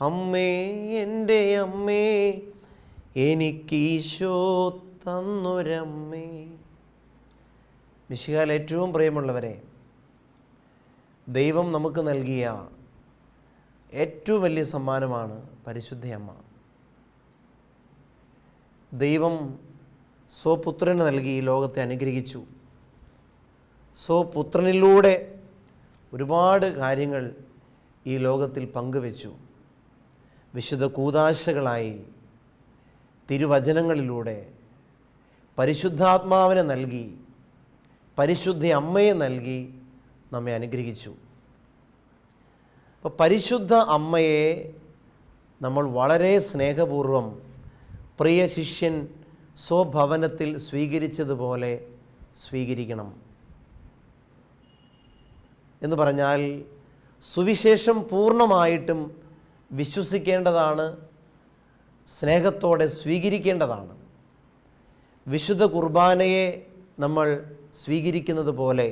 അമ്മേ എന്റെ അമ്മേ എനിക്കീശോ തന്നൊരമ്മേ. മിശികാൽ ഏറ്റവും പ്രിയമുള്ളവരെ ദൈവം നമുക്ക് നൽകിയ ഏറ്റവും വലിയ സമ്മാനമാണ് പരിശുദ്ധയമ്മ ദൈവം സ്വപുത്രന് നൽകി ഈ ലോകത്തെ അനുഗ്രഹിച്ചു. സ്വപുത്രനിലൂടെ ഒരുപാട് കാര്യങ്ങൾ ഈ ലോകത്തിൽ പങ്കുവെച്ചു. വിശുദ്ധ കൂതാശകളായി തിരുവചനങ്ങളിലൂടെ പരിശുദ്ധാത്മാവിനെ നൽകി പരിശുദ്ധ അമ്മയെ നൽകി നമ്മെ അനുഗ്രഹിച്ചു. അപ്പോൾ പരിശുദ്ധ അമ്മയെ നമ്മൾ വളരെ സ്നേഹപൂർവം പ്രിയ ശിഷ്യൻ സ്വഭവനത്തിൽ സ്വീകരിച്ചതുപോലെ സ്വീകരിക്കണം. എന്ന് പറഞ്ഞാൽ സുവിശേഷം പൂർണമായിട്ടും വിശ്വസിക്കേണ്ടതാണ് സ്നേഹത്തോടെ സ്വീകരിക്കേണ്ടതാണ്. വിശുദ്ധ കുർബാനയെ നമ്മൾ സ്വീകരിക്കുന്നത് പോലെ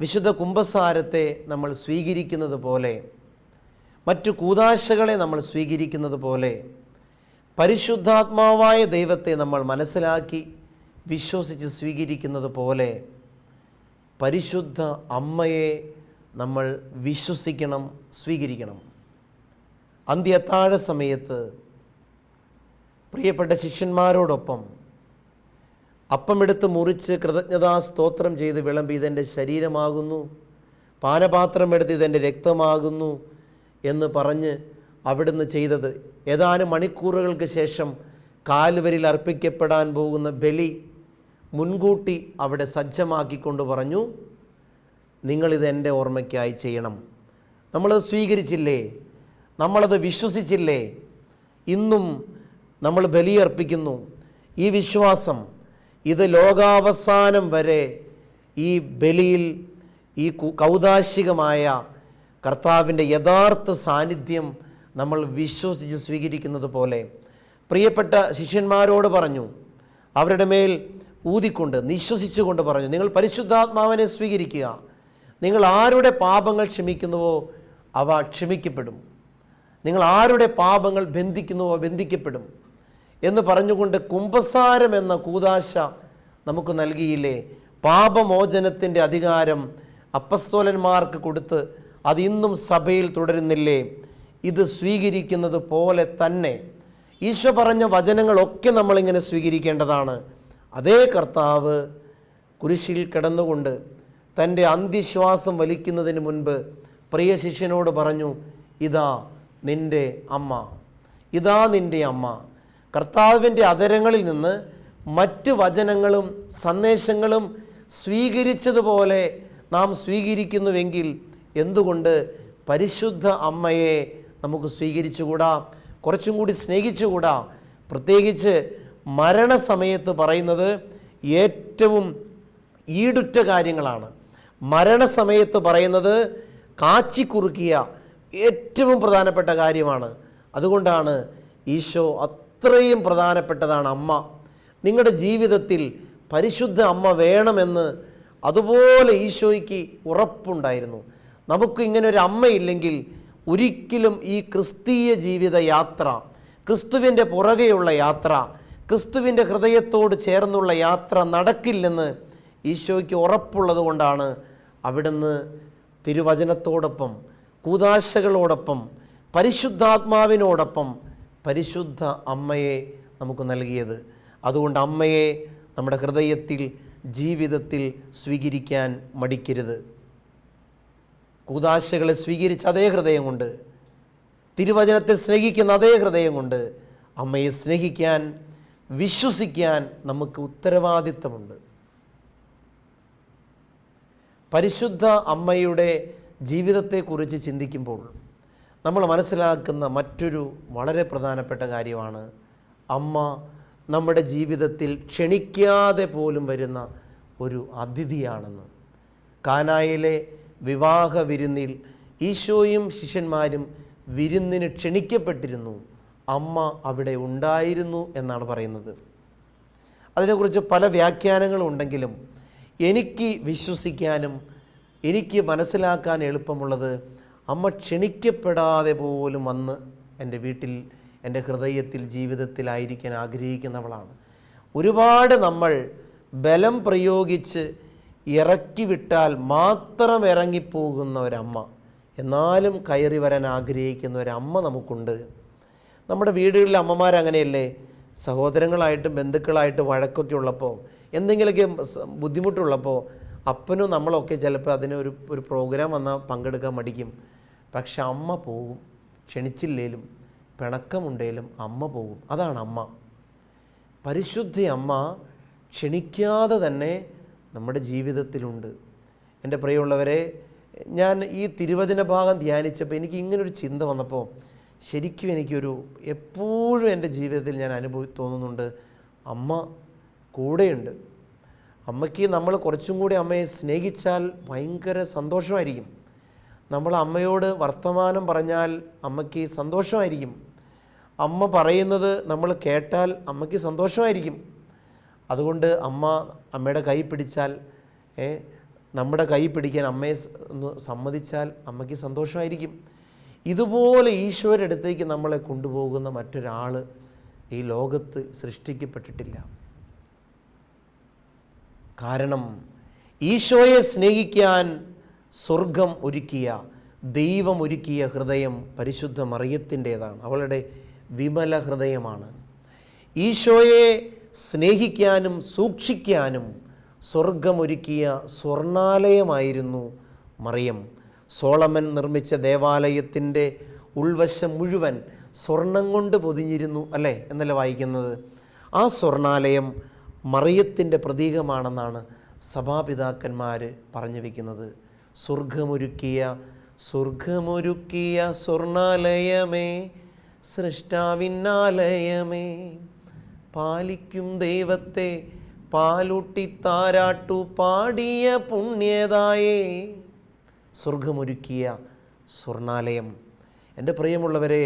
വിശുദ്ധ കുംഭസാരത്തെ നമ്മൾ സ്വീകരിക്കുന്നത് പോലെ മറ്റു കൂതാശകളെ നമ്മൾ സ്വീകരിക്കുന്നത് പോലെ പരിശുദ്ധാത്മാവായ ദൈവത്തെ നമ്മൾ മനസ്സിലാക്കി വിശ്വസിച്ച് സ്വീകരിക്കുന്നത് പോലെ പരിശുദ്ധ അമ്മയെ നമ്മൾ വിശ്വസിക്കണം സ്വീകരിക്കണം. അന്ത്യത്താഴ സമയത്ത് പ്രിയപ്പെട്ട ശിഷ്യന്മാരോടൊപ്പം അപ്പമെടുത്ത് മുറിച്ച് കൃതജ്ഞതാ സ്തോത്രം ചെയ്ത് വിളമ്പി ഇതെന്റെ ശരീരമാകുന്നു. പാനപാത്രം എടുത്ത് ഇതെന്റെ രക്തമാകുന്നു എന്ന് പറഞ്ഞ് അവിടുന്ന് ചെയ്തത്. ഏതാനും മണിക്കൂറുകൾക്ക് ശേഷം കാൽവരിൽ അർപ്പിക്കപ്പെടാൻ പോകുന്ന ബലി മുൻകൂട്ടി അവിടെ സജ്ജമാക്കിക്കൊണ്ട് പറഞ്ഞു നിങ്ങളിത് എന്റെ ഓർമ്മയ്ക്കായി ചെയ്യണം. നമ്മളത് സ്വീകരിച്ചില്ലേ? നമ്മളത് വിശ്വസിച്ചില്ലേ? ഇന്നും നമ്മൾ ബലിയർപ്പിക്കുന്നു. ഈ വിശ്വാസം ഇത് ലോകാവസാനം വരെ ഈ ബലിയിൽ ഈ കൗതാശികമായ കർത്താവിന്റെ യഥാർത്ഥ സാന്നിധ്യം നമ്മൾ വിശ്വസിച്ച് സ്വീകരിക്കുന്നത് പോലെ. പ്രിയപ്പെട്ട ശിഷ്യന്മാരോട് പറഞ്ഞു അവരുടെ മേൽ ഊതിക്കൊണ്ട് നിശ്വസിച്ചുകൊണ്ട് പറഞ്ഞു നിങ്ങൾ പരിശുദ്ധാത്മാവിനെ സ്വീകരിക്കുക. നിങ്ങൾ ആരുടെ പാപങ്ങൾ ക്ഷമിക്കുന്നുവോ അവ ക്ഷമിക്കപ്പെടും. നിങ്ങൾ ആരുടെ പാപങ്ങൾ ബന്ധിക്കുന്നുവോ ബന്ധിക്കപ്പെടും എന്ന് പറഞ്ഞുകൊണ്ട് കുംഭസാരം എന്ന കൂതാശ നമുക്ക് നൽകിയില്ലേ? പാപമോചനത്തിന്റെ അധികാരം അപ്പസ്തോലന്മാർക്ക് കൊടുത്ത് അത് ഇന്നും സഭയിൽ തുടരുന്നില്ലേ? ഇത് സ്വീകരിക്കുന്നത് പോലെ തന്നെ ഈശോ പറഞ്ഞ വചനങ്ങളൊക്കെ നമ്മളിങ്ങനെ സ്വീകരിക്കേണ്ടതാണ്. അതേ കർത്താവ് കുരിശിൽ കിടന്നുകൊണ്ട് തന്റെ അന്ത്യശ്വാസം വലിക്കുന്നതിന് മുൻപ് പ്രിയ ശിഷ്യനോട് പറഞ്ഞു ഇതാ നിന്റെ അമ്മ. ഇതാ നിന്റെ അമ്മ. കർത്താവിന്റെ അതരങ്ങളിൽ നിന്ന് മറ്റ് വചനങ്ങളും സന്ദേശങ്ങളും സ്വീകരിച്ചതുപോലെ നാം സ്വീകരിക്കുന്നുവെങ്കിൽ എന്തുകൊണ്ട് പരിശുദ്ധ അമ്മയെ നമുക്ക് സ്വീകരിച്ചുകൂടാ? കുറച്ചും കൂടി സ്നേഹിച്ചുകൂടാ? പ്രത്യേകിച്ച് മരണസമയത്ത് പറയുന്നത് ഏറ്റവും ഈടുറ്റ കാര്യങ്ങളാണ്. മരണസമയത്ത് പറയുന്നത് കാച്ചിക്കുറുക്കിയ ഏറ്റവും പ്രധാനപ്പെട്ട കാര്യമാണ്. അതുകൊണ്ടാണ് ഈശോ അത്രയും പ്രധാനപ്പെട്ടതാണ് അമ്മ. നിങ്ങളുടെ ജീവിതത്തിൽ പരിശുദ്ധ അമ്മ വേണമെന്ന് അതുപോലെ ഈശോയ്ക്ക് ഉറപ്പുണ്ടായിരുന്നു. നമുക്ക് ഇങ്ങനെ ഒരു അമ്മയില്ലെങ്കിൽ ഒരിക്കലും ഈ ക്രിസ്തീയ ജീവിത യാത്ര ക്രിസ്തുവിന്റെ പുറകെയുള്ള യാത്ര ക്രിസ്തുവിന്റെ ഹൃദയത്തോട് ചേർന്നുള്ള യാത്ര നടക്കില്ലെന്ന് ഈശോയ്ക്ക് ഉറപ്പുള്ളത് കൊണ്ടാണ് അവിടുന്ന് തിരുവചനത്തോടൊപ്പം കൂതാശകളോടൊപ്പം പരിശുദ്ധാത്മാവിനോടൊപ്പം പരിശുദ്ധ അമ്മയെ നമുക്ക് നൽകിയത്. അതുകൊണ്ട് അമ്മയെ നമ്മുടെ ഹൃദയത്തിൽ ജീവിതത്തിൽ സ്വീകരിക്കാൻ മടിക്കരുത്. കൂതാശകളെ സ്വീകരിച്ച അതേ ഹൃദയം കൊണ്ട് തിരുവചനത്തെ സ്നേഹിക്കുന്ന അതേ ഹൃദയം കൊണ്ട് അമ്മയെ സ്നേഹിക്കാൻ വിശ്വസിക്കാൻ നമുക്ക് ഉത്തരവാദിത്തമുണ്ട്. പരിശുദ്ധ അമ്മയുടെ ജീവിതത്തെക്കുറിച്ച് ചിന്തിക്കുമ്പോൾ നമ്മൾ മനസ്സിലാക്കുന്ന മറ്റൊരു വളരെ പ്രധാനപ്പെട്ട കാര്യമാണ് അമ്മ നമ്മുടെ ജീവിതത്തിൽ ക്ഷണിക്കാതെ പോലും വരുന്ന ഒരു അതിഥിയാണെന്ന്. കാനായിലെ വിവാഹ വിരുന്നിൽ ഈശോയും ശിഷ്യന്മാരും വിരുന്നിന് ക്ഷണിക്കപ്പെട്ടിരുന്നു. അമ്മ അവിടെ ഉണ്ടായിരുന്നു എന്നാണ് പറയുന്നത്. അതിനെക്കുറിച്ച് പല വ്യാഖ്യാനങ്ങളുണ്ടെങ്കിലും എനിക്ക് വിശ്വസിക്കാനും എനിക്ക് മനസ്സിലാക്കാൻ എളുപ്പമുള്ളത് അമ്മ ക്ഷണിക്കപ്പെടാതെ പോലും വന്ന് എന്റെ വീട്ടിൽ എന്റെ ഹൃദയത്തിൽ ജീവിതത്തിലായിരിക്കാൻ ആഗ്രഹിക്കുന്നവളാണ്. ഒരുപാട് നമ്മൾ ബലം പ്രയോഗിച്ച് ഇറക്കി വിട്ടാൽ മാത്രം ഇറങ്ങിപ്പോകുന്ന ഒരമ്മ. എന്നാലും കയറി വരാൻ ആഗ്രഹിക്കുന്ന ഒരമ്മ നമുക്കുണ്ട്. നമ്മുടെ വീടുകളിലെ അമ്മമാർ അമ്മമാരങ്ങനെയല്ലേ സഹോദരങ്ങളായിട്ടും ബന്ധുക്കളായിട്ടും വഴക്കൊക്കെ ഉള്ളപ്പോൾ എന്തെങ്കിലുമൊക്കെ ബുദ്ധിമുട്ടുള്ളപ്പോൾ അപ്പനും നമ്മളൊക്കെ ചിലപ്പോൾ അതിന് ഒരു ഒരു പ്രോഗ്രാം വന്നാൽ പങ്കെടുക്കാൻ മടിക്കും. പക്ഷെ അമ്മ പോകും ക്ഷണിച്ചില്ലേലും പിണക്കമുണ്ടേലും അമ്മ പോകും അതാണ് അമ്മ. പരിശുദ്ധ അമ്മ ക്ഷണിക്കാതെ തന്നെ നമ്മുടെ ജീവിതത്തിലുണ്ട്. എന്റെ പ്രിയമുള്ളവരെ ഞാൻ ഈ തിരുവചന ഭാഗം ധ്യാനിച്ചപ്പോൾ എനിക്ക് ഇങ്ങനൊരു ചിന്ത വന്നപ്പോൾ ശരിക്കും എനിക്കൊരു എപ്പോഴും എന്റെ ജീവിതത്തിൽ ഞാൻ അനുഭവി തോന്നുന്നുണ്ട്. അമ്മ കൂടെയുണ്ട്. അമ്മയ്ക്ക് നമ്മൾ കുറച്ചും കൂടി അമ്മയെ സ്നേഹിച്ചാൽ ഭയങ്കര സന്തോഷമായിരിക്കും. നമ്മൾ അമ്മയോട് വർത്തമാനം പറഞ്ഞാൽ അമ്മയ്ക്ക് സന്തോഷമായിരിക്കും. അമ്മ പറയുന്നത് നമ്മൾ കേട്ടാൽ അമ്മയ്ക്ക് സന്തോഷമായിരിക്കും. അതുകൊണ്ട് അമ്മ അമ്മയുടെ കൈ പിടിച്ചാൽ നമ്മുടെ കൈ പിടിക്കാൻ അമ്മയെ സമ്മതിച്ചാൽ അമ്മയ്ക്ക് സന്തോഷമായിരിക്കും. ഇതുപോലെ ഈശ്വരടുത്തേക്ക് നമ്മളെ കൊണ്ടുപോകുന്ന മറ്റൊരാൾ ഈ ലോകത്ത് സൃഷ്ടിക്കപ്പെട്ടിട്ടില്ല. കാരണം ഈശോയെ സ്നേഹിക്കാൻ സ്വർഗം ഒരുക്കിയ ദൈവം ഒരുക്കിയ ഹൃദയം പരിശുദ്ധ മറിയത്തിന്റേതാണ്. അവളുടെ വിമല ഹൃദയമാണ്. ഈശോയെ സ്നേഹിക്കാനും സൂക്ഷിക്കാനും സ്വർഗമൊരുക്കിയ സ്വർണാലയമായിരുന്നു മറിയം. സോളമൻ നിർമ്മിച്ച ദേവാലയത്തിന്റെ ഉൾവശം മുഴുവൻ സ്വർണം കൊണ്ട് പൊതിഞ്ഞിരുന്നു അല്ലേ? എന്നല്ല വായിക്കുന്നത്? ആ സ്വർണാലയം മറിയത്തിന്റെ പ്രതീകമാണെന്നാണ് സഭാപിതാക്കന്മാർ പറഞ്ഞു വയ്ക്കുന്നത് സ്വർഗമൊരുക്കിയ സ്വർഗമൊരുക്കിയ സ്വർണാലയമേ സൃഷ്ടാവിന്നാലയമേ പാലിക്കും ദൈവത്തെ പാലൂട്ടി താരാട്ടു പാടിയ പുണ്യതായേ സ്വർഗമൊരുക്കിയ സ്വർണാലയം. എന്റെ പ്രിയമുള്ളവരെ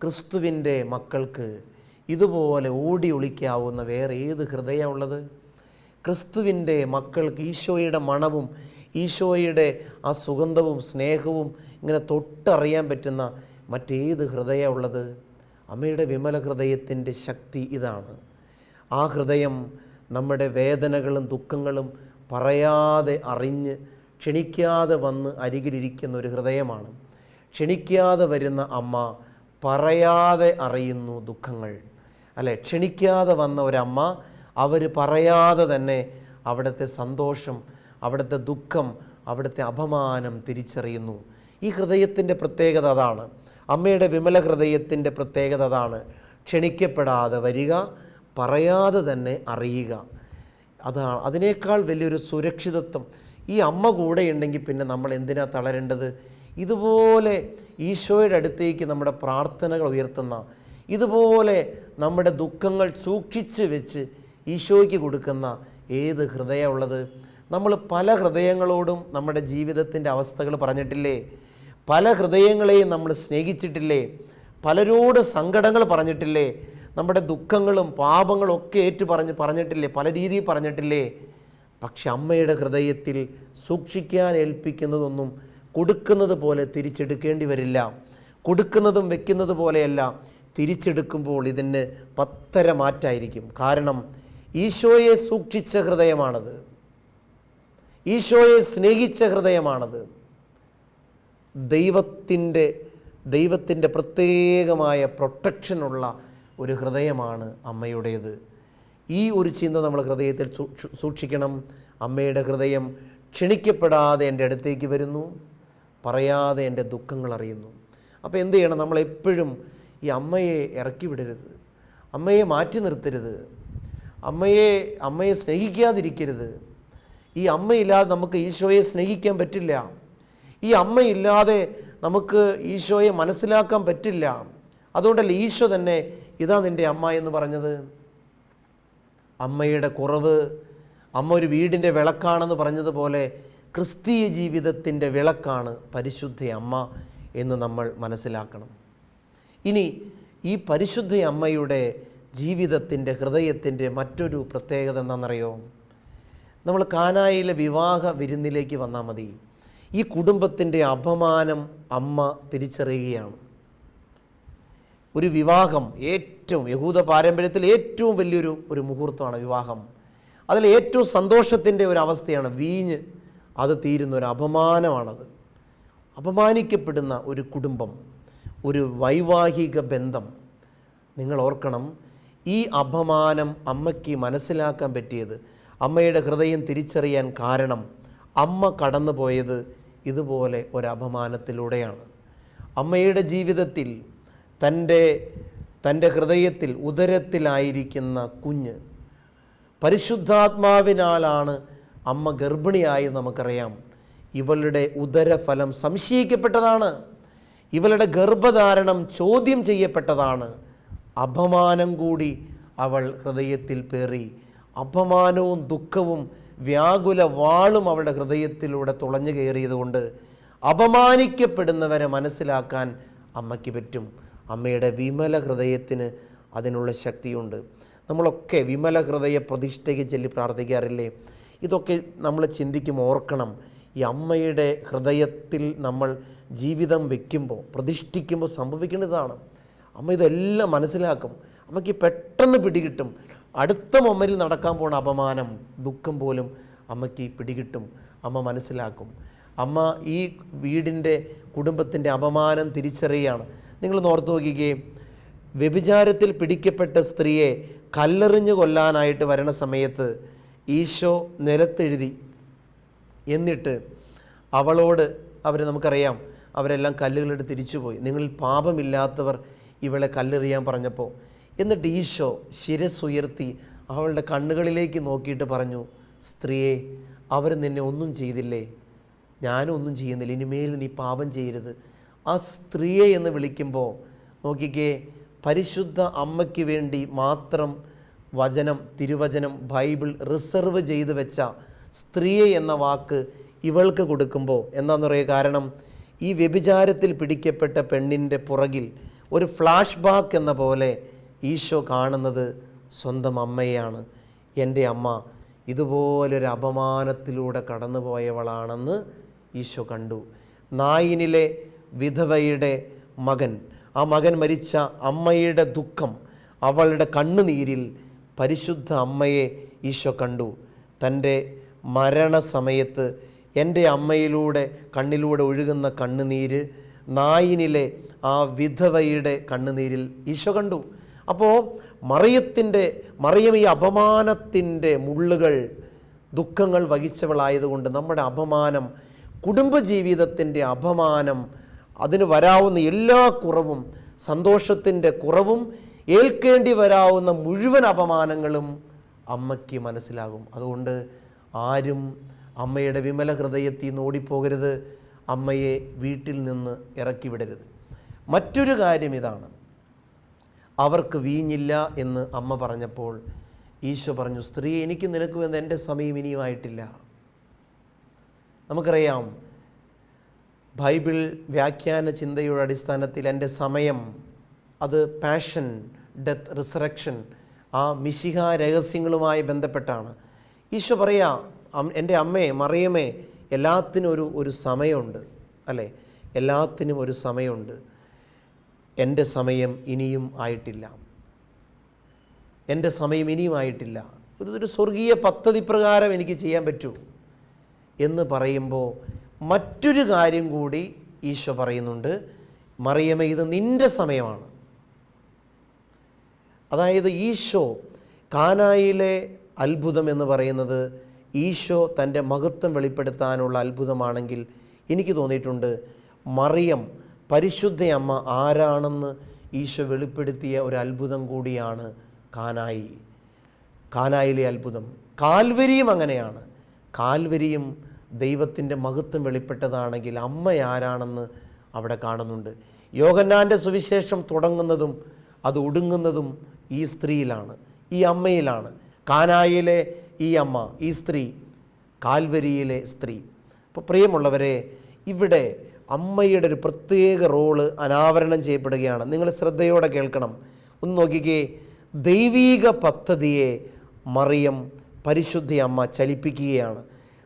ക്രിസ്തുവിന്റെ മക്കൾക്ക് ഇതുപോലെ ഓടി ഒളിക്കാവുന്ന വേറെ ഏത് ഹൃദയമുള്ളത് ക്രിസ്തുവിന്റെ മക്കൾക്ക് ഈശോയുടെ മണവും ഈശോയുടെ ആ സുഗന്ധവും സ്നേഹവും ഇങ്ങനെ തൊട്ടറിയാൻ പറ്റുന്ന മറ്റേത് ഹൃദയമുള്ളത് അമ്മയുടെ വിമല ഹൃദയത്തിന്റെ ശക്തി ഇതാണ്. ആ ഹൃദയം നമ്മുടെ വേദനകളും ദുഃഖങ്ങളും പറയാതെ അറിഞ്ഞ് ക്ഷണിക്കാതെ വന്ന് അരികിലിരിക്കുന്ന ഒരു ഹൃദയമാണ്. ക്ഷണിക്കാതെ വരുന്ന അമ്മ പറയാതെ അറിയുന്നു ദുഃഖങ്ങൾ. അല്ലെ? ക്ഷണിക്കാതെ വന്ന ഒരമ്മ അവർ പറയാതെ തന്നെ അവിടുത്തെ സന്തോഷം അവിടുത്തെ ദുഃഖം അവിടുത്തെ അപമാനം തിരിച്ചറിയുന്നു. ഈ ഹൃദയത്തിന്റെ പ്രത്യേകത അതാണ്. അമ്മയുടെ വിമല ഹൃദയത്തിന്റെ പ്രത്യേകത അതാണ്. ക്ഷണിക്കപ്പെടാതെ വരിക പറയാതെ തന്നെ അറിയുക. അതാണ് അതിനേക്കാൾ വലിയൊരു സുരക്ഷിതത്വം. ഈ അമ്മ കൂടെ ഉണ്ടെങ്കിൽ പിന്നെ നമ്മൾ എന്തിനാ തളരേണ്ടത്? ഇതുപോലെ ഈശോയുടെ അടുത്തേക്ക് നമ്മുടെ പ്രാർത്ഥനകൾ ഉയർത്തുന്ന ഇതുപോലെ നമ്മുടെ ദുഃഖങ്ങൾ സൂക്ഷിച്ച് വെച്ച് ഈശോയ്ക്ക് കൊടുക്കുന്ന ഏത് ഹൃദയമുള്ളത് നമ്മൾ പല ഹൃദയങ്ങളോടും നമ്മുടെ ജീവിതത്തിന്റെ അവസ്ഥകൾ പറഞ്ഞിട്ടില്ലേ? പല ഹൃദയങ്ങളെയും നമ്മൾ സ്നേഹിച്ചിട്ടില്ലേ? പലരോട് സങ്കടങ്ങൾ പറഞ്ഞിട്ടില്ലേ? നമ്മുടെ ദുഃഖങ്ങളും പാപങ്ങളും ഒക്കെ ഏറ്റു പറഞ്ഞ് പറഞ്ഞിട്ടില്ലേ? പല രീതിയിൽ പറഞ്ഞിട്ടില്ലേ? പക്ഷെ അമ്മയുടെ ഹൃദയത്തിൽ സൂക്ഷിക്കാൻ ഏൽപ്പിക്കുന്നതൊന്നും കൊടുക്കുന്നത് പോലെ തിരിച്ചെടുക്കേണ്ടി വരില്ല. കൊടുക്കുന്നതും വെക്കുന്നത് പോലെയല്ല. തിരിച്ചെടുക്കുമ്പോൾ ഇതിന് പത്തര മാറ്റായിരിക്കും. കാരണം ഈശോയെ സൂക്ഷിച്ച ഹൃദയമാണത്. ഈശോയെ സ്നേഹിച്ച ഹൃദയമാണത്. ദൈവത്തിന്റെ ദൈവത്തിന്റെ പ്രത്യേകമായ പ്രൊട്ടക്ഷനുള്ള ഒരു ഹൃദയമാണ് അമ്മയുടേത്. ഈ ഒരു ചിന്ത നമ്മൾ ഹൃദയത്തിൽ സൂക്ഷിക്കണം. അമ്മയുടെ ഹൃദയം ക്ഷണിക്കപ്പെടാതെ എന്റെ അടുത്തേക്ക് വരുന്നു. പറയാതെ എന്റെ ദുഃഖങ്ങൾ അറിയുന്നു. അപ്പോൾ എന്ത് ചെയ്യണം? നമ്മൾ എപ്പോഴും ഈ അമ്മയെ ഇറക്കി വിടരുത്. അമ്മയെ മാറ്റി നിർത്തരുത്. അമ്മയെ അമ്മയെ സ്നേഹിക്കാതിരിക്കരുത്. ഈ അമ്മയില്ലാതെ നമുക്ക് ഈശോയെ സ്നേഹിക്കാൻ പറ്റില്ല. ഈ അമ്മയില്ലാതെ നമുക്ക് ഈശോയെ മനസ്സിലാക്കാൻ പറ്റില്ല. അതുകൊണ്ടല്ല ഈശോ തന്നെ ഇതാ നിന്റെ അമ്മ എന്ന് പറഞ്ഞത്? അമ്മയുടെ കുറവ് അമ്മ ഒരു വീടിന്റെ വിളക്കാണെന്ന് പറഞ്ഞതുപോലെ ക്രിസ്തീയ ജീവിതത്തിന്റെ വിളക്കാണ് പരിശുദ്ധ അമ്മ എന്ന് നമ്മൾ മനസ്സിലാക്കണം. ഇനി ഈ പരിശുദ്ധ അമ്മയുടെ ജീവിതത്തിന്റെ ഹൃദയത്തിന്റെ മറ്റൊരു പ്രത്യേകത എന്താണെന്നറിയോ? നമ്മൾ കാനായിലെ വിവാഹ വിരുന്നിലേക്ക് വന്നാൽ മതി. ഈ കുടുംബത്തിന്റെ അപമാനം അമ്മ തിരിച്ചറിയുകയാണ്. ഒരു വിവാഹം ഏറ്റവും യഹൂദ പാരമ്പര്യത്തിൽ ഏറ്റവും വലിയൊരു ഒരു മുഹൂർത്തമാണ് വിവാഹം. അതിൽ ഏറ്റവും സന്തോഷത്തിന്റെ ഒരു അവസ്ഥയാണ് വീഞ്ഞ്. അത് തീരുന്ന ഒരു അപമാനമാണത്. അപമാനിക്കപ്പെടുന്ന ഒരു കുടുംബം. ഒരു വൈവാഹിക ബന്ധം നിങ്ങൾ ഓർക്കണം. ഈ അപമാനം അമ്മയ്ക്ക് മനസ്സിലാക്കാൻ പറ്റിയത് അമ്മയുടെ ഹൃദയം തിരിച്ചറിയാൻ കാരണം അമ്മ കടന്നു പോയത് ഇതുപോലെ ഒരു അപമാനത്തിലൂടെയാണ് അമ്മയുടെ ജീവിതത്തിൽ തന്റെ തന്റെ ഹൃദയത്തിൽ ഉദരത്തിലായിരിക്കുന്ന കുഞ്ഞ് പരിശുദ്ധാത്മാവിനാലാണ് അമ്മ ഗർഭിണിയായി നമുക്കറിയാം. ഇവളുടെ ഉദരഫലം സംശയിക്കപ്പെട്ടതാണ്. ഇവളുടെ ഗർഭധാരണം ചോദ്യം ചെയ്യപ്പെട്ടതാണ്. അപമാനം കൂടി അവൾ ഹൃദയത്തിൽ പേറി. അപമാനവും ദുഃഖവും വ്യാകുല വാളും അവളുടെ ഹൃദയത്തിലൂടെ തുളഞ്ഞു കയറിയതുകൊണ്ട് അപമാനിക്കപ്പെടുന്നവരെ മനസ്സിലാക്കാൻ അമ്മയ്ക്ക് പറ്റും. അമ്മയുടെ വിമല ഹൃദയത്തിന് അതിനുള്ള ശക്തിയുണ്ട്. നമ്മളൊക്കെ വിമല ഹൃദയ പ്രതിഷ്ഠയ്ക്ക് ചൊല്ലി പ്രാർത്ഥിക്കാറില്ലേ? ഇതൊക്കെ നമ്മൾ ചിന്തിക്കും ഓർക്കണം. ഈ അമ്മയുടെ ഹൃദയത്തിൽ നമ്മൾ ജീവിതം വയ്ക്കുമ്പോൾ പ്രതിഷ്ഠിക്കുമ്പോൾ സംഭവിക്കേണ്ടതാണ്. അമ്മ ഇതെല്ലാം മനസ്സിലാക്കും. അമ്മയ്ക്ക് പെട്ടെന്ന് പിടികിട്ടും. അടുത്ത മൊമ്മരിൽ നടക്കാൻ പോണ അപമാനം ദുഃഖം പോലും അമ്മയ്ക്ക് പിടികിട്ടും. അമ്മ മനസ്സിലാക്കും. അമ്മ ഈ വീടിന്റെ കുടുംബത്തിന്റെ അപമാനം തിരിച്ചറിയുകയാണ്. നിങ്ങൾ ഓർത്തു നോക്കിക്കേ. വ്യഭിചാരത്തിൽ പിടിക്കപ്പെട്ട സ്ത്രീയെ കല്ലെറിഞ്ഞ് കൊല്ലാനായിട്ട് വരണ സമയത്ത് ഈശോ നിലത്തെഴുതി എന്നിട്ട് അവളോട് അവർ നമുക്കറിയാം അവരെല്ലാം കല്ലുകളെടുത്ത് തിരിച്ചുപോയി. നിങ്ങളിൽ പാപമില്ലാത്തവർ ഇവളെ കല്ലെറിയാൻ പറഞ്ഞപ്പോൾ എന്നിട്ട് ഈശോ ശിരസ്സുയർത്തി അവളുടെ കണ്ണുകളിലേക്ക് നോക്കിയിട്ട് പറഞ്ഞു സ്ത്രീയെ അവർ നിന്നെ ഒന്നും ചെയ്തില്ലേ? ഞാനും ഒന്നും ചെയ്യുന്നില്ല. ഇനിമേൽ നീ പാപം ചെയ്യരുത്. ആ സ്ത്രീയെ എന്ന് വിളിക്കുമ്പോൾ നോക്കിക്കേ പരിശുദ്ധ അമ്മയ്ക്ക് വേണ്ടി മാത്രം വചനം തിരുവചനം ബൈബിൾ റിസർവ് ചെയ്ത് വെച്ച സ്ത്രീയെ എന്ന വാക്ക് ഇവൾക്ക് കൊടുക്കുമ്പോൾ എന്താണെന്ന് പറയുക കാരണം ഈ വ്യഭിചാരത്തിൽ പിടിക്കപ്പെട്ട പെണ്ണിന്റെ പുറകിൽ ഒരു ഫ്ലാഷ് ബാക്ക് എന്ന പോലെ ഈശോ കാണുന്നത് സ്വന്തം അമ്മയാണ് എന്റെ അമ്മ ഇതുപോലൊരു അപമാനത്തിലൂടെ കടന്നുപോയവളാണെന്ന് ഈശോ കണ്ടു. നായിനിലെ വിധവയുടെ മകൻ ആ മകൻ മരിച്ച അമ്മയുടെ ദുഃഖം അവളുടെ കണ്ണുനീരിൽ പരിശുദ്ധ അമ്മയെ ഈശോ കണ്ടു. തന്റെ മരണസമയത്ത് എന്റെ അമ്മയിലൂടെ കണ്ണിലൂടെ ഒഴുകുന്ന കണ്ണുനീര് നായിനിലെ ആ വിധവയുടെ കണ്ണുനീരിൽ ഈശോ കണ്ടു. അപ്പോൾ മറിയത്തിന്റെ മറിയം ഈ അപമാനത്തിന്റെ മുള്ളുകൾ ദുഃഖങ്ങൾ വഹിച്ചവളായതുകൊണ്ട് നമ്മുടെ അപമാനം കുടുംബജീവിതത്തിന്റെ അപമാനം അതിന് വരാവുന്ന എല്ലാ കുറവും സന്തോഷത്തിന്റെ കുറവും ഏൽക്കേണ്ടി വരാവുന്ന മുഴുവൻ അപമാനങ്ങളും അമ്മയ്ക്ക് മനസ്സിലാകും. അതുകൊണ്ട് ആരും അമ്മയുടെ വിമല ഹൃദയത്തിൽ നിന്ന് ഓടിപ്പോകരുത്. അമ്മയെ വീട്ടിൽ നിന്ന് ഇറക്കി വിടരുത് മറ്റൊരു കാര്യം ഇതാണ്. അവർക്ക് വീഞ്ഞില്ല എന്ന് അമ്മ പറഞ്ഞപ്പോൾ ഈശോ പറഞ്ഞു സ്ത്രീ എനിക്ക് നിനക്കും എന്ന് എന്റെ സമയം ഇനിയുമായിട്ടില്ല നമുക്കറിയാം ബൈബിൾ വ്യാഖ്യാന ചിന്തയുടെ അടിസ്ഥാനത്തിൽ എന്റെ സമയം അത് പാഷൻ ഡെത്ത് റിസറക്ഷൻ ആ മിശിഹ രഹസ്യങ്ങളുമായി ബന്ധപ്പെട്ടാണ്. ഈശോ പറയാ എന്റെ അമ്മയെ മറിയമേ എല്ലാത്തിനും ഒരു ഒരു സമയമുണ്ട് അല്ലേ? എല്ലാത്തിനും ഒരു സമയമുണ്ട്. എന്റെ സമയം ഇനിയും ആയിട്ടില്ല. എന്റെ സമയം ഇനിയും ആയിട്ടില്ല. ഒരു ഒരു സ്വർഗീയ പദ്ധതി പ്രകാരം എനിക്ക് ചെയ്യാൻ പറ്റൂ എന്ന് പറയുമ്പോൾ മറ്റൊരു കാര്യം കൂടി ഈശോ പറയുന്നുണ്ട്. മറിയമേ ഇത് നിന്റെ സമയമാണ്. അതായത് ഈശോ കാനായിലെ അത്ഭുതം എന്ന് പറയുന്നത് ഈശോ തന്റെ മഹത്വം വെളിപ്പെടുത്താനുള്ള അത്ഭുതമാണെങ്കിൽ എനിക്ക് തോന്നിയിട്ടുണ്ട് മറിയം പരിശുദ്ധയമ്മ ആരാണെന്ന് ഈശോ വെളിപ്പെടുത്തിയ ഒരു അത്ഭുതം കൂടിയാണ് കാനായി. കാനായിലെ അത്ഭുതം. കാൽവരിയും അങ്ങനെയാണ്. കാൽവരിയും ദൈവത്തിന്റെ മഹത്വം വെളിപ്പെട്ടതാണെങ്കിൽ അമ്മ ആരാണെന്ന് അവിടെ കാണുന്നുണ്ട്. യോഗന്നാന്റെ സുവിശേഷം തുടങ്ങുന്നതും അത് ഒടുങ്ങുന്നതും ഈ സ്ത്രീയിലാണ് ഈ അമ്മയിലാണ്. കാനായിലെ ഈ അമ്മ ഈ സ്ത്രീ കാൽവരിയിലെ സ്ത്രീ. അപ്പോൾ പ്രിയമുള്ളവരെ ഇവിടെ അമ്മയുടെ ഒരു പ്രത്യേക റോൾ അനാവരണം ചെയ്യപ്പെടുകയാണ്. നിങ്ങൾ ശ്രദ്ധയോടെ കേൾക്കണം. ഒന്ന് നോക്കിക്കേ ദൈവീക പദ്ധതിയെ മറിയം പരിശുദ്ധ അമ്മ ചലിപ്പിക്കുകയാണ്.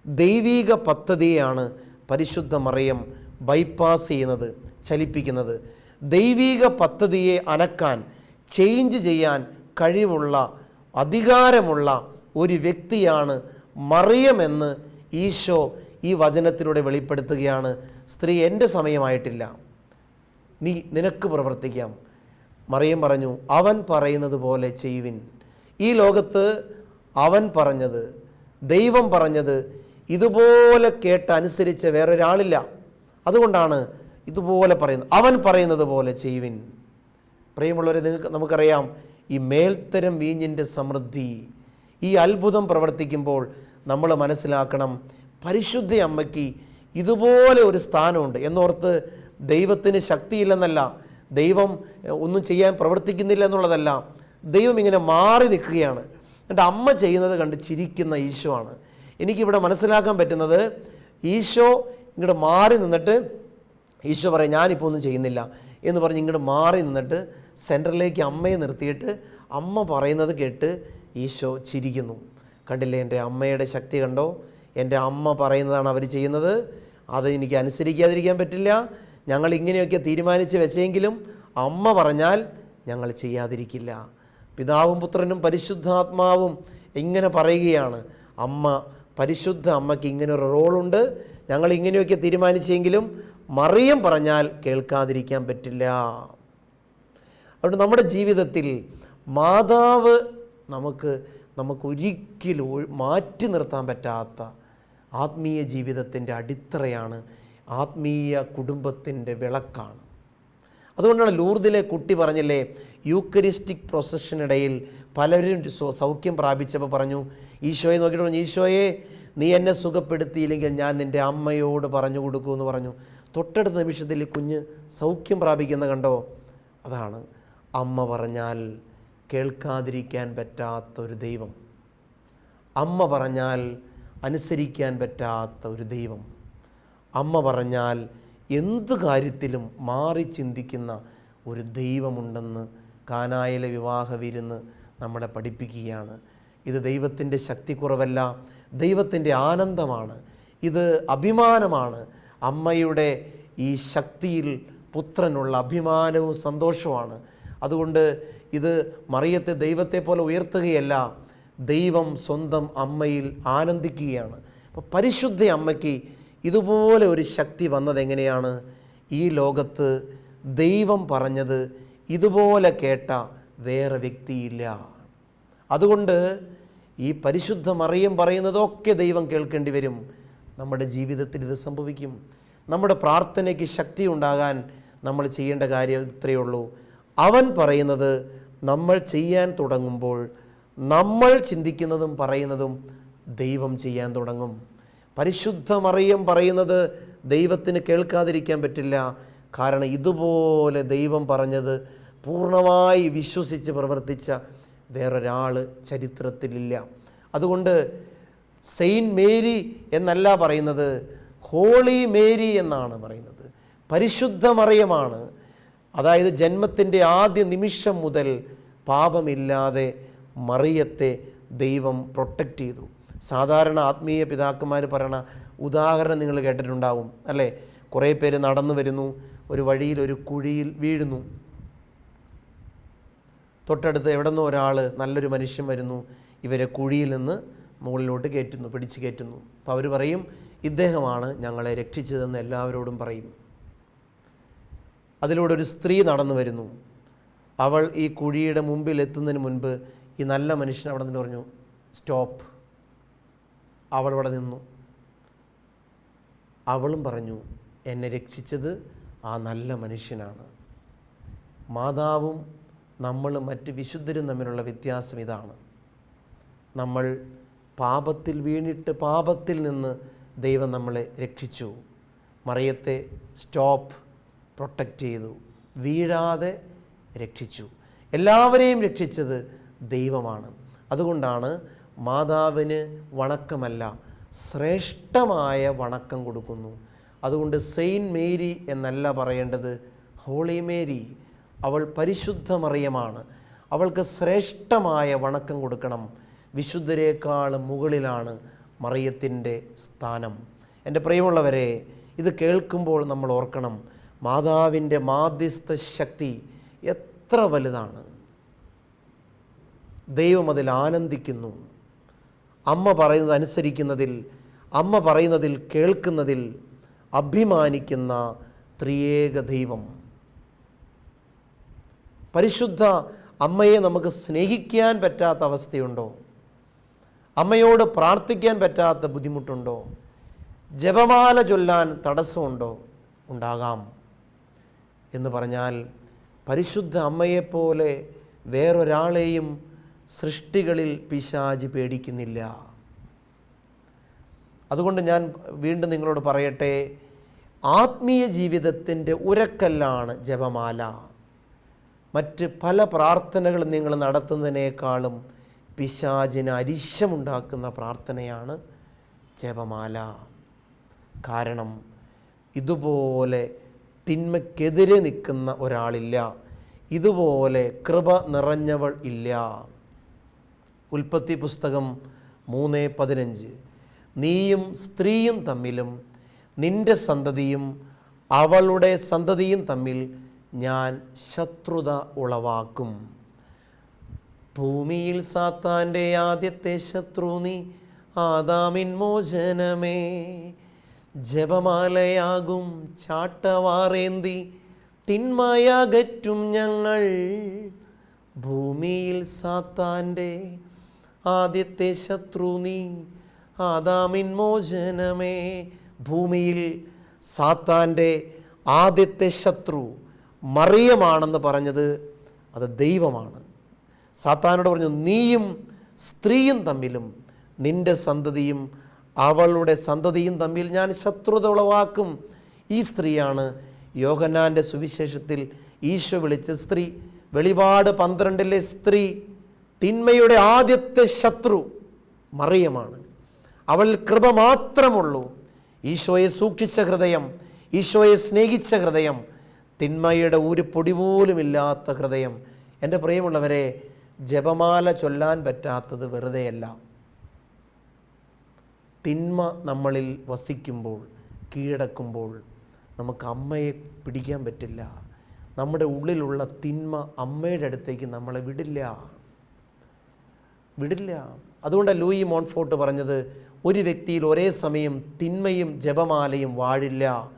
ദൈവീക പദ്ധതിയാണ് പരിശുദ്ധ മറിയം ബൈപ്പാസ് ചെയ്യുന്നത് ചലിപ്പിക്കുന്നത്. ദൈവീക പദ്ധതിയെ അനക്കാൻ ചേഞ്ച് ചെയ്യാൻ കഴിവുള്ള അധികാരമുള്ള ഒരു വ്യക്തിയാണ് മറിയമെന്ന് ഈശോ ഈ വചനത്തിലൂടെ വെളിപ്പെടുത്തുകയാണ്. സ്ത്രീ എന്റെ സമയമായിട്ടില്ല. നീ നിനക്ക് പ്രവർത്തിക്കാം. മറിയം പറഞ്ഞു അവൻ പറയുന്നത് പോലെ ചെയ്യുവിൻ. ഈ ലോകത്ത് അവൻ പറഞ്ഞത് ദൈവം പറഞ്ഞത് ഇതുപോലെ കേട്ട് അനുസരിച്ച് വേറൊരാളില്ല. അതുകൊണ്ടാണ് ഇതുപോലെ പറയുന്നത്. അവൻ പറയുന്നത് പോലെ ചെയ്യുവിൻ. പ്രിയമുള്ളവരെ നിങ്ങൾക്ക് നമുക്കറിയാം ഈ മേൽത്തരം വീഞ്ഞിന്റെ സമൃദ്ധി ഈ അത്ഭുതം പ്രവർത്തിക്കുമ്പോൾ നമ്മൾ മനസ്സിലാക്കണം പരിശുദ്ധ അമ്മയ്ക്ക് ഇതുപോലെ ഒരു സ്ഥാനമുണ്ട്. എന്നോർത്ത് ദൈവത്തിന് ശക്തിയില്ലെന്നല്ല ദൈവം ഒന്നും ചെയ്യാൻ പ്രവർത്തിക്കുന്നില്ല എന്നുള്ളതല്ല ദൈവം ഇങ്ങനെ മാറി നിൽക്കുകയാണ്. എന്നിട്ട് അമ്മ ചെയ്യുന്നത് കണ്ട് ചിരിക്കുന്ന ഈശോ ആണ്. എനിക്കിവിടെ മനസ്സിലാക്കാൻ പറ്റുന്നത് ഈശോ ഇങ്ങോട്ട് മാറി നിന്നിട്ട് ഈശോ പറയും ഞാനിപ്പോൾ ഒന്നും ചെയ്യുന്നില്ല എന്ന് പറഞ്ഞ് ഇങ്ങോട്ട് മാറി നിന്നിട്ട് സെന്ററിലേക്ക് അമ്മയെ നിർത്തിയിട്ട് അമ്മ പറയുന്നത് കേട്ട് ഈശോ ചിരിക്കുന്നു. കണ്ടില്ലേ എന്റെ അമ്മയുടെ ശക്തി കണ്ടോ? എന്റെ അമ്മ പറയുന്നതാണ് അവർ ചെയ്യുന്നത്. അത് എനിക്ക് അനുസരിക്കാതിരിക്കാൻ പറ്റില്ല. ഞങ്ങൾ ഇങ്ങനെയൊക്കെ തീരുമാനിച്ച് വെച്ചെങ്കിലും അമ്മ പറഞ്ഞാൽ ഞങ്ങൾ ചെയ്യാതിരിക്കില്ല. പിതാവും പുത്രനും പരിശുദ്ധാത്മാവും ഇങ്ങനെ പറയുകയാണ്. അമ്മ പരിശുദ്ധ അമ്മയ്ക്ക് ഇങ്ങനെ ഒരു റോളുണ്ട്. ഞങ്ങൾ ഇങ്ങനെയൊക്കെ തീരുമാനിച്ചെങ്കിലും മറിയം പറഞ്ഞാൽ കേൾക്കാതിരിക്കാൻ പറ്റില്ല. അതുകൊണ്ട് നമ്മുടെ ജീവിതത്തിൽ മാതാവ് നമുക്ക് നമുക്കൊരിക്കലും മാറ്റി നിർത്താൻ പറ്റാത്ത ആത്മീയ ജീവിതത്തിന്റെ അടിത്തറയാണ് ആത്മീയ കുടുംബത്തിന്റെ വിളക്കാണ്. അതുകൊണ്ടാണ് ലൂർദിലെ കുട്ടി പറഞ്ഞില്ലേ യൂക്കരിസ്റ്റിക് പ്രൊസഷനിടയിൽ പലരും സൗഖ്യം പ്രാപിച്ചപ്പോൾ പറഞ്ഞു ഈശോയെ നോക്കിയിട്ട് പറഞ്ഞു ഈശോയെ നീ എന്നെ സുഖപ്പെടുത്തിയില്ലെങ്കിൽ ഞാൻ നിന്റെ അമ്മയോട് പറഞ്ഞു കൊടുക്കുമെന്ന് പറഞ്ഞു. തൊട്ടടുത്ത നിമിഷത്തിൽ കുഞ്ഞ് സൗഖ്യം പ്രാപിക്കുന്ന കണ്ടോ? അതാണ് അമ്മ പറഞ്ഞാൽ കേൾക്കാതിരിക്കാൻ പറ്റാത്ത ഒരു ദൈവം. അമ്മ പറഞ്ഞാൽ അനുസരിക്കാൻ പറ്റാത്ത ഒരു ദൈവം. അമ്മ പറഞ്ഞാൽ എന്ത് കാര്യത്തിലും മാറി ചിന്തിക്കുന്ന ഒരു ദൈവമുണ്ടെന്ന് കാനായിലെ വിവാഹ വിരുന്ന് നമ്മളെ പഠിപ്പിക്കുകയാണ്. ഇത് ദൈവത്തിന്റെ ശക്തിക്കുറവല്ല ദൈവത്തിന്റെ ആനന്ദമാണ്. ഇത് അഭിമാനമാണ്. അമ്മയുടെ ഈ ശക്തിയിൽ പുത്രനുള്ള അഭിമാനവും സന്തോഷവുമാണ്. അതുകൊണ്ട് ഇത് മറിയത്തെ ദൈവത്തെ പോലെ ഉയർത്തുകയല്ല ദൈവം സ്വന്തം അമ്മയിൽ ആനന്ദിക്കുകയാണ്. അപ്പോൾ പരിശുദ്ധ അമ്മയ്ക്ക് ഇതുപോലെ ഒരു ശക്തി വന്നത് എങ്ങനെയാണ്? ഈ ലോകത്ത് ദൈവം പറഞ്ഞത് ഇതുപോലെ കേട്ട വേറെ വ്യക്തിയില്ല. അതുകൊണ്ട് ഈ പരിശുദ്ധ മറിയം പറയുന്നതൊക്കെ ദൈവം കേൾക്കേണ്ടി വരും. നമ്മുടെ ജീവിതത്തിൽ ഇത് സംഭവിക്കും. നമ്മുടെ പ്രാർത്ഥനയ്ക്ക് ശക്തി ഉണ്ടാകാൻ നമ്മൾ ചെയ്യേണ്ട കാര്യം ഇത്രയേ ഉള്ളൂ. അവൻ പറയുന്നത് നമ്മൾ ചെയ്യാൻ തുടങ്ങുമ്പോൾ നമ്മൾ ചിന്തിക്കുന്നതും പറയുന്നതും ദൈവം ചെയ്യാൻ തുടങ്ങും. പരിശുദ്ധ മറിയം പറയുന്നത് ദൈവത്തിന് കേൾക്കാതിരിക്കാൻ പറ്റില്ല. കാരണം ഇതുപോലെ ദൈവം പറഞ്ഞത് പൂർണമായി വിശ്വസിച്ച് പ്രവർത്തിച്ച വേറൊരാൾ ചരിത്രത്തിലില്ല. അതുകൊണ്ട് സെയിന്റ് മേരി എന്നല്ല പറയുന്നത് ഹോളി മേരി എന്നാണ് പറയുന്നത്. പരിശുദ്ധ മറിയമാണ് അതായത് ജന്മത്തിന്റെ ആദ്യ നിമിഷം മുതൽ പാപമില്ലാതെ മറിയത്തെ ദൈവം പ്രൊട്ടക്റ്റ് ചെയ്തു. സാധാരണ ആത്മീയ പിതാക്കന്മാർ പറയണ ഉദാഹരണം നിങ്ങൾ കേട്ടിട്ടുണ്ടാവും അല്ലേ? കുറേ പേര് നടന്നു വരുന്നു ഒരു വഴിയിൽ ഒരു കുഴിയിൽ വീഴുന്നു. തൊട്ടടുത്ത് എവിടെ നിന്നോ ഒരാൾ നല്ലൊരു മനുഷ്യൻ വരുന്നു ഇവരെ കുഴിയിൽ നിന്ന് മുകളിലോട്ട് കയറ്റുന്നു പിടിച്ച് കയറ്റുന്നു. അപ്പോൾ അവർ പറയും ഇദ്ദേഹമാണ് ഞങ്ങളെ രക്ഷിച്ചതെന്ന് എല്ലാവരോടും പറയും. അതിലൂടെ ഒരു സ്ത്രീ നടന്നു വരുന്നു. അവൾ ഈ കുഴിയുടെ മുമ്പിൽ എത്തുന്നതിന് മുൻപ് ഈ നല്ല മനുഷ്യൻ അവിടെ നിന്ന് പറഞ്ഞു സ്റ്റോപ്പ് അവൾ അവിടെ നിന്നു. അവളും പറഞ്ഞു എന്നെ രക്ഷിച്ചത് ആ നല്ല മനുഷ്യനാണ്. മാതാവും നമ്മളും മറ്റ് വിശുദ്ധരും തമ്മിലുള്ള വ്യത്യാസം ഇതാണ്. നമ്മൾ പാപത്തിൽ വീണിട്ട് പാപത്തിൽ നിന്ന് ദൈവം നമ്മളെ രക്ഷിച്ചു. മറിയത്തെ സ്റ്റോപ്പ് പ്രൊട്ടക്റ്റ് ചെയ്തു. വീഴാതെ രക്ഷിച്ചു. എല്ലാവരെയും രക്ഷിച്ചത് ദൈവമാണ്. അതുകൊണ്ടാണ് മാതാവിന് വണക്കമല്ല ശ്രേഷ്ഠമായ വണക്കം കൊടുക്കുന്നു. അതുകൊണ്ട് സെയിൻ മേരി എന്നല്ല പറയേണ്ടത് ഹോളി മേരി. അവൾ പരിശുദ്ധ മറിയമാണ്. അവൾക്ക് ശ്രേഷ്ഠമായ വണക്കം കൊടുക്കണം. വിശുദ്ധരേക്കാൾ മുകളിലാണ് മറിയത്തിന്റെ സ്ഥാനം. എന്റെ പ്രിയമുള്ളവരെ ഇത് കേൾക്കുമ്പോൾ നമ്മൾ ഓർക്കണം. മാതാവിന്റെ മാധ്യസ്ഥ ശക്തി എത്ര വലുതാണ്? ദൈവം അതിൽ ആനന്ദിക്കുന്നു. അമ്മ പറയുന്നത് അനുസരിക്കുന്നതിൽ അമ്മ പറയുന്നതിൽ കേൾക്കുന്നതിൽ അഭിമാനിക്കുന്ന ത്രിയേക ദൈവം. പരിശുദ്ധ അമ്മയെ നമുക്ക് സ്നേഹിക്കാൻ പറ്റാത്ത അവസ്ഥയുണ്ടോ? അമ്മയോട് പ്രാർത്ഥിക്കാൻ പറ്റാത്ത ബുദ്ധിമുട്ടുണ്ടോ? ജപമാല ചൊല്ലാൻ തടസ്സമുണ്ടോ? ഉണ്ടാകാം. എന്ന് പറഞ്ഞാൽ പരിശുദ്ധ അമ്മയെപ്പോലെ വേറൊരാളെയും സൃഷ്ടികളിൽ പിശാജ് പേടിക്കുന്നില്ല. അതുകൊണ്ട് ഞാൻ വീണ്ടും നിങ്ങളോട് പറയട്ടെ ആത്മീയ ജീവിതത്തിന്റെ ഉരക്കല്ലാണ് ജപമാല. മറ്റ് പല പ്രാർത്ഥനകളും നിങ്ങൾ നടത്തുന്നതിനേക്കാളും പിശാചിന് അരിശമുണ്ടാക്കുന്ന പ്രാർത്ഥനയാണ് ജപമാല. കാരണം ഇതുപോലെ തിന്മയ്ക്കെതിരെ നിൽക്കുന്ന ഒരാളില്ല. ഇതുപോലെ കൃപ നിറഞ്ഞവൾ ഇല്ല. ഉൽപ്പത്തി പുസ്തകം മൂന്ന് പതിനഞ്ച്. നീയും സ്ത്രീയും തമ്മിലും നിന്റെ സന്തതിയും അവളുടെ സന്തതിയും തമ്മിൽ ഞാൻ ശത്രുത ഉളവാക്കും. ഭൂമിയിൽ സാത്താന്റെ ആദ്യത്തെ ശത്രു നീ ആദാമിൻ മോചനമേ. ജപമാലയാകും ചാട്ടവാറേന്തി തിന്മയകറ്റും ഞങ്ങൾ. ഭൂമിയിൽ സാത്താന്റെ ആദ്യത്തെ ശത്രു നീ. ആദാമിൻ മോചനമേ. ഭൂമിയിൽ സാത്താന്റെ ആദ്യത്തെ ശത്രു മറിയമാണെന്ന് പറഞ്ഞത് അത് ദൈവമാണ്. സാത്താനോട് പറഞ്ഞു നീയും സ്ത്രീയും തമ്മിലും നിന്റെ സന്തതിയും അവളുടെ സന്തതിയും തമ്മിൽ ഞാൻ ശത്രുത ഉളവാക്കും. ഈ സ്ത്രീയാണ് യോഹന്നാന്റെ സുവിശേഷത്തിൽ ഈശോ വിളിച്ച സ്ത്രീ. വെളിപാട് പന്ത്രണ്ടിലെ സ്ത്രീ. തിന്മയുടെ ആദ്യത്തെ ശത്രു മറിയമാണ്. അവൾ കൃപ മാത്രമുള്ളൂ. ഈശോയെ സൂക്ഷിച്ച ഹൃദയം ഈശോയെ സ്നേഹിച്ച ഹൃദയം തിന്മയുടെ ഒരു പൊടി പോലുമില്ലാത്ത ഹൃദയം. എന്റെ പ്രിയമുള്ളവരെ ജപമാല ചൊല്ലാൻ പറ്റാത്തത് വെറുതെയല്ല. തിന്മ നമ്മളിൽ വസിക്കുമ്പോൾ കീഴടക്കുമ്പോൾ നമുക്ക് അമ്മയെ പിടിക്കാൻ പറ്റില്ല. നമ്മുടെ ഉള്ളിലുള്ള തിന്മ അമ്മയുടെ അടുത്തേക്ക് നമ്മളെ വിടില്ല. വിടില്ല. അതുകൊണ്ട് ലൂയി മോൺഫോർട്ട് പറഞ്ഞത് ഒരു വ്യക്തിയിൽ ഒരേ സമയം തിന്മയും ജപമാലയും വാഴില്ല.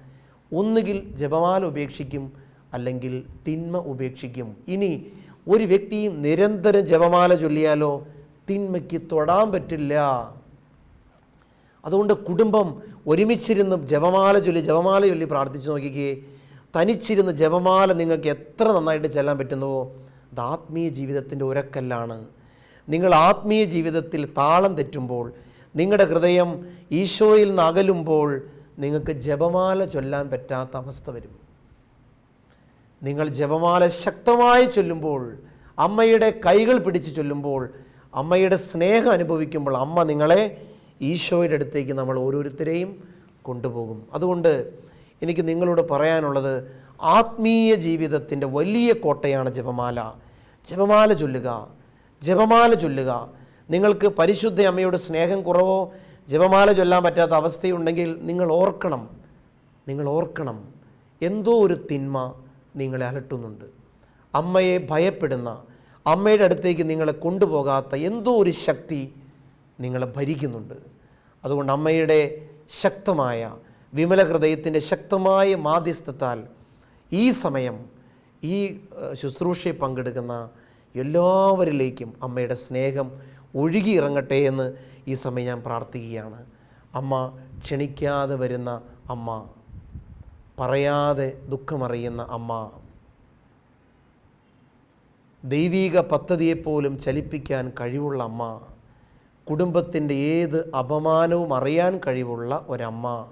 ഒന്നുകിൽ ജപമാല ഉപേക്ഷിക്കും അല്ലെങ്കിൽ തിന്മ ഉപേക്ഷിക്കും. ഇനി ഒരു വ്യക്തി നിരന്തരം ജപമാല ചൊല്ലിയാലോ തിന്മയ്ക്ക് തൊടാൻ പറ്റില്ല. അതുകൊണ്ട് കുടുംബം ഒരുമിച്ചിരുന്ന് ജപമാല ചൊല്ലി ജപമാല ചൊല്ലി പ്രാർത്ഥിച്ചു നോക്കിക്കേ. തനിച്ചിരുന്ന് ജപമാല നിങ്ങൾക്ക് എത്ര നന്നായിട്ട് ചെല്ലാൻ പറ്റുന്നുവോ? അത് ആത്മീയ ജീവിതത്തിന്റെ ഉരക്കല്ലാണ്. നിങ്ങൾ ആത്മീയ ജീവിതത്തിൽ താളം തെറ്റുമ്പോൾ നിങ്ങളുടെ ഹൃദയം ഈശോയിൽ നിന്ന് അകലുമ്പോൾ നിങ്ങൾക്ക് ജപമാല ചൊല്ലാൻ പറ്റാത്ത അവസ്ഥ വരും. നിങ്ങൾ ജപമാല ശക്തമായി ചൊല്ലുമ്പോൾ അമ്മയുടെ കൈകൾ പിടിച്ച് ചൊല്ലുമ്പോൾ അമ്മയുടെ സ്നേഹം അനുഭവിക്കുമ്പോൾ അമ്മ നിങ്ങളെ ഈശോയുടെ അടുത്തേക്ക് നമ്മൾ ഓരോരുത്തരെയും കൊണ്ടുപോകും. അതുകൊണ്ട് എനിക്ക് നിങ്ങളോട് പറയാനുള്ളത് ആത്മീയ ജീവിതത്തിന്റെ വലിയ കോട്ടയാണ് ജപമാല. ജപമാല ചൊല്ലുക. ജപമാല ചൊല്ലുക. നിങ്ങൾക്ക് പരിശുദ്ധ അമ്മയുടെ സ്നേഹം കുറവോ? ജപമാല ചൊല്ലാൻ പറ്റാത്ത അവസ്ഥയുണ്ടെങ്കിൽ നിങ്ങൾ ഓർക്കണം. നിങ്ങൾ ഓർക്കണം. എന്തോ ഒരു തിന്മ നിങ്ങളെ അലട്ടുന്നുണ്ട്. അമ്മയെ ഭയപ്പെടുന്ന അമ്മയുടെ അടുത്തേക്ക് നിങ്ങളെ കൊണ്ടുപോകാത്ത എന്തോ ഒരു ശക്തി നിങ്ങളെ ഭരിക്കുന്നുണ്ട്. അതുകൊണ്ട് അമ്മയുടെ ശക്തമായ വിമല ഹൃദയത്തിന്റെ ശക്തമായ മാധ്യസ്ഥത്താൽ ഈ സമയം ഈ ശുശ്രൂഷയിൽ പങ്കെടുക്കുന്ന എല്ലാവരിലേക്കും അമ്മയുടെ സ്നേഹം ഒഴുകി ഇറങ്ങട്ടെ എന്ന് ഈ സമയം ഞാൻ പ്രാർത്ഥിക്കുകയാണ്. അമ്മ ക്ഷണിക്കാതെ വരുന്ന അമ്മ പറയാതെ ദുഃഖമറിയുന്ന അമ്മ ദൈവീക പദ്ധതിയെപ്പോലും ചലിപ്പിക്കാൻ കഴിവുള്ള അമ്മ കുടുംബത്തിന്റെ ഏത് അപമാനവും അറിയാൻ കഴിവുള്ള ഒരമ്മ.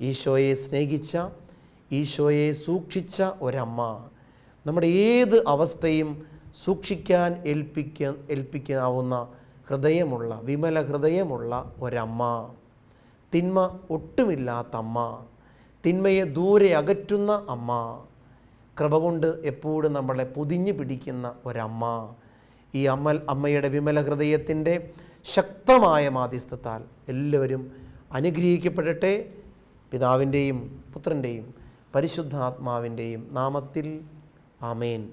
ഈശോയെ സ്നേഹിച്ച ഈശോയെ സൂക്ഷിച്ച ഒരമ്മ. നമ്മുടെ ഏത് അവസ്ഥയും സൂക്ഷിക്കാൻ ഏൽപ്പിക്ക ഏൽപ്പിക്കാവുന്ന ഹൃദയമുള്ള വിമല ഹൃദയമുള്ള ഒരമ്മ. തിന്മ ഒട്ടുമില്ലാത്ത അമ്മ. തിന്മയെ ദൂരെ അകറ്റുന്ന അമ്മ. കൃപ കൊണ്ട് എപ്പോഴും നമ്മളെ പൊതിഞ്ഞു പിടിക്കുന്ന ഒരമ്മ. ഈ അമ്മ അമ്മയുടെ വിമല ഹൃദയത്തിന്റെ ശക്തമായ മാധ്യസ്ഥത്താൽ എല്ലാവരും അനുഗ്രഹിക്കപ്പെടട്ടെ. പിതാവിന്റെയും പുത്രന്റെയും പരിശുദ്ധാത്മാവിന്റെയും നാമത്തിൽ ആമേൻ.